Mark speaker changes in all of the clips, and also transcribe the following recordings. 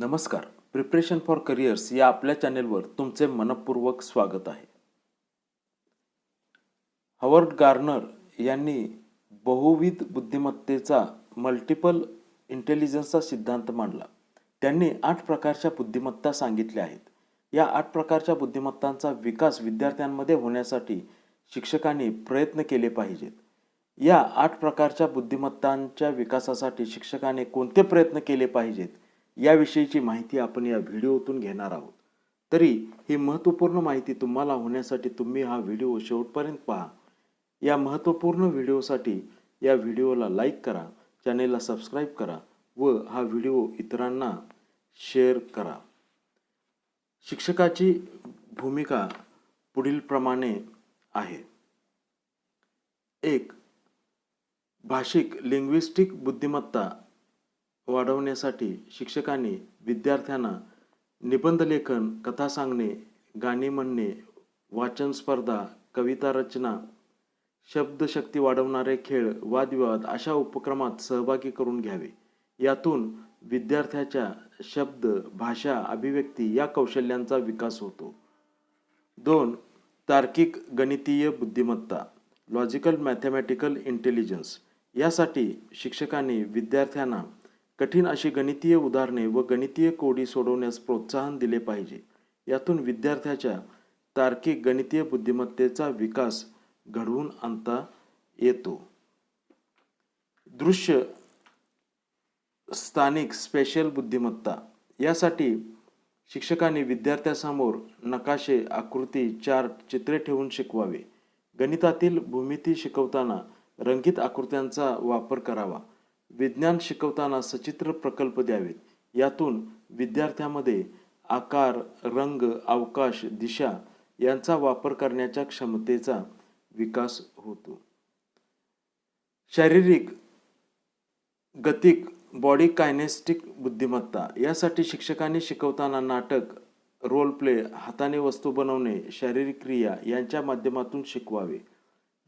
Speaker 1: नमस्कार. Preparation for careers या आपल्या चॅनेलवर तुमचे मनपूर्वक स्वागत आहे. हवर्ड गार्नर यांनी बहुविध बुद्धिमत्तेचा मल्टिपल इंटेलिजन्सचा सिद्धांत मांडला. त्यांनी आठ प्रकारच्या बुद्धिमत्ता सांगितल्या आहेत. या आठ प्रकारच्या बुद्धिमत्तांचा विकास विद्यार्थ्यांमध्ये होण्यासाठी शिक्षकांनी प्रयत्न केले पाहिजेत. या आठ प्रकारच्या बुद्धिमत्तांच्या विकासासाठी शिक्षकाने कोणते प्रयत्न केले पाहिजेत? याविषयीची माहिती आपण या व्हिडिओतून घेणार आहोत. तरी ही महत्त्वपूर्ण माहिती तुम्हाला होण्यासाठी तुम्ही हा व्हिडिओ शेवटपर्यंत पहा. या महत्त्वपूर्ण व्हिडिओसाठी या व्हिडिओला लाईक करा चॅनेलला सबस्क्राईब करा व हा व्हिडिओ इतरांना शेअर करा. शिक्षकाची भूमिका पुढीलप्रमाणे आहे. एक भाषिक लिंग्विस्टिक बुद्धिमत्ता वाढवण्यासाठी शिक्षकांनी विद्यार्थ्यांना निबंधलेखन कथा सांगणे गाणी म्हणणे वाचन स्पर्धा कविता रचना शब्दशक्ती वाढवणारे खेळ वादविवाद अशा उपक्रमात सहभागी करून घ्यावे. यातून विद्यार्थ्याच्या शब्द भाषा अभिव्यक्ती या कौशल्यांचा विकास होतो. दोन तार्किक गणितीय बुद्धिमत्ता लॉजिकल मॅथमॅटिकल इंटेलिजन्स यासाठी शिक्षकांनी विद्यार्थ्यांना कठीण अशी गणितीय उदाहरणे व गणितीय कोडी सोडवण्यास प्रोत्साहन दिले पाहिजे. यातून विद्यार्थ्याच्या तार्किक गणितीय बुद्धिमत्तेचा विकास घडवून आणता येतो. दृश्य स्थानिक स्पेशल बुद्धिमत्ता. यासाठी शिक्षकांनी विद्यार्थ्यासमोर नकाशे आकृती चार्ट चित्रे ठेवून शिकवावे. गणितातील भूमिती शिकवताना रंगीत आकृत्यांचा वापर करावा. विज्ञान शिकवताना सचित्र प्रकल्प द्यावेत. यातून विद्यार्थ्यामध्ये आकार रंग अवकाश दिशा यांचा वापर करण्याच्या क्षमतेचा विकास होतो. शारीरिक गतिक बॉडी कायनेस्टिक बुद्धिमत्ता यासाठी शिक्षकांनी शिकवताना नाटक रोल प्ले हाताने वस्तू बनवणे शारीरिक क्रिया यांच्या माध्यमातून शिकवावे.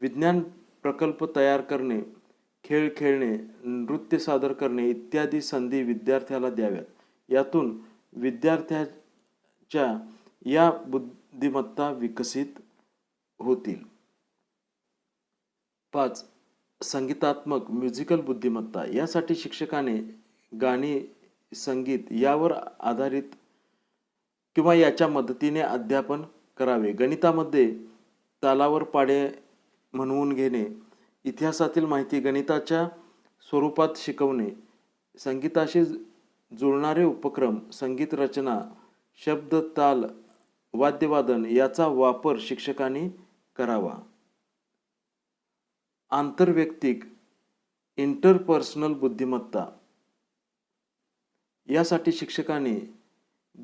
Speaker 1: विज्ञान प्रकल्प तयार करणे खेळ खेळणे नृत्य सादर करणे इत्यादी संधी विद्यार्थ्याला द्याव्यात. यातून विद्यार्थ्याच्या या बुद्धिमत्ता विकसित होतील. पाच संगीतात्मक म्युझिकल बुद्धिमत्ता. यासाठी शिक्षकाने गाणी संगीत यावर आधारित किंवा याच्या मदतीने अध्यापन करावे. गणितामध्ये तालावर पाडे म्हणवून घेणे इतिहासातील माहिती गणिताच्या स्वरूपात शिकवणे संगीताशी जुळणारे उपक्रम संगीत रचना शब्द ताल वाद्यवादन याचा वापर शिक्षकांनी करावा. आंतरवैयक्तिक इंटरपर्सनल बुद्धिमत्ता. यासाठी शिक्षकांनी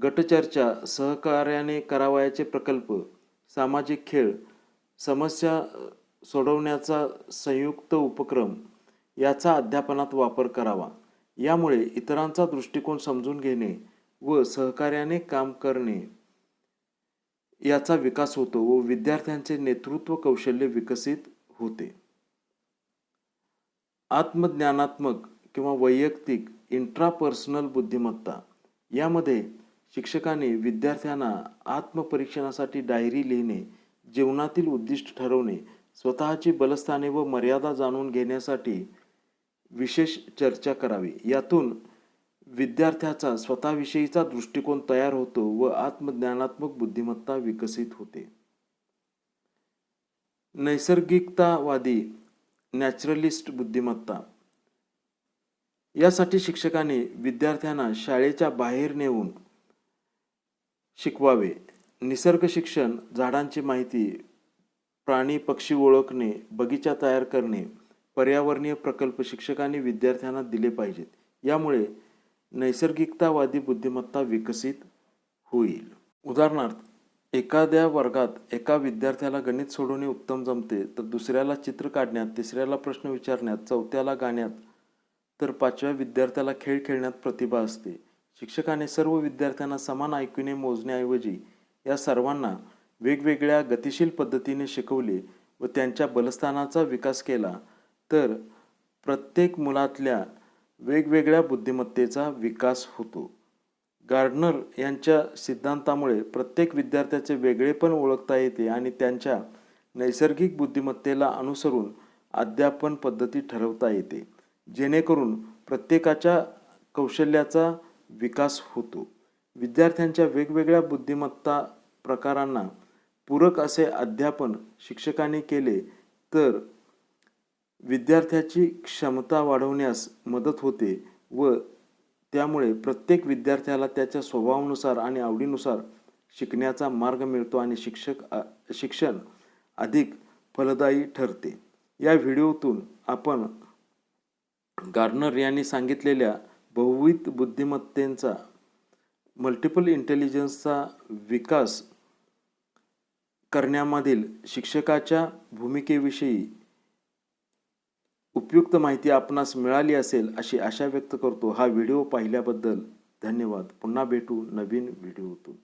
Speaker 1: गटचर्चा सहकार्याने करावयाचे प्रकल्प सामाजिक खेळ समस्या सोडवण्याचा संयुक्त उपक्रम याचा अध्यापनात वापर करावा. यामुळे इतरांचा दृष्टिकोन समजून घेणे व सहकार्याने काम करणे याचा विकास होतो व विद्यार्थ्यांचे नेतृत्व कौशल्य विकसित होते. आत्मज्ञानात्मक किंवा वैयक्तिक इंट्रापर्सनल बुद्धिमत्ता यामध्ये शिक्षकांनी विद्यार्थ्यांना आत्मपरीक्षणासाठी डायरी लिहिणे जीवनातील उद्दिष्ट ठरवणे स्वतःची बलस्थाने व मर्यादा जाणून घेण्यासाठी विशेष चर्चा करावी. यातून विद्यार्थ्याचा स्वतःविषयीचा दृष्टिकोन तयार होतो व आत्मज्ञानात्मक बुद्धिमत्ता विकसित होते. नैसर्गिकतावादी नॅचरलिस्ट बुद्धिमत्ता. यासाठी शिक्षकांनी विद्यार्थ्यांना शाळेच्या बाहेर नेऊन शिकवावे. निसर्ग शिक्षण झाडांची माहिती प्राणी पक्षी ओळखणे बगीचा तयार करणे पर्यावरणीय प्रकल्प शिक्षकांनी विद्यार्थ्यांना दिले पाहिजेत. यामुळे नैसर्गिकतावादी बुद्धिमत्ता विकसित होईल. उदाहरणार्थ एखाद्या वर्गात एका विद्यार्थ्याला गणित सोडवणे उत्तम जमते तर दुसऱ्याला चित्र काढण्यात तिसऱ्याला प्रश्न विचारण्यात चौथ्याला गाण्यात तर पाचव्या विद्यार्थ्याला खेळ खेळण्यात प्रतिभा असते. शिक्षकाने सर्व विद्यार्थ्यांना समान ऐकूने मोजण्याऐवजी या सर्वांना वेगवेगळ्या गतिशील पद्धतीने शिकवले व त्यांच्या बलस्थानाचा विकास केला तर प्रत्येक मुलातल्या वेगवेगळ्या बुद्धिमत्तेचा विकास होतो. गार्डनर यांच्या सिद्धांतामुळे प्रत्येक विद्यार्थ्याचे वेगळेपण ओळखता येते आणि त्यांच्या नैसर्गिक बुद्धिमत्तेला अनुसरून अध्यापन पद्धती ठरवता येते जेणेकरून प्रत्येकाच्या कौशल्याचा विकास होतो. विद्यार्थ्यांच्या वेगवेगळ्या बुद्धिमत्ता प्रकारांना पूरक असे अध्यापन शिक्षकांनी केले तर विद्यार्थ्याची क्षमता वाढवण्यास मदत होते व त्यामुळे प्रत्येक विद्यार्थ्याला त्याच्या स्वभावानुसार आणि आवडीनुसार शिकण्याचा मार्ग मिळतो आणि शिक्षक शिक्षण अधिक फलदायी ठरते. या व्हिडिओतून आपण गार्नर यांनी सांगितलेल्या बहुविध बुद्धिमत्तेचा मल्टिपल इंटेलिजन्सचा विकास करण्यामधील शिक्षकाच्या भूमिकेविषयी उपयुक्त माहिती आपणास मिळाली असेल अशी आशा व्यक्त करतो. हा व्हिडिओ पाहिल्याबद्दल धन्यवाद. पुन्हा भेटू नवीन व्हिडिओतून.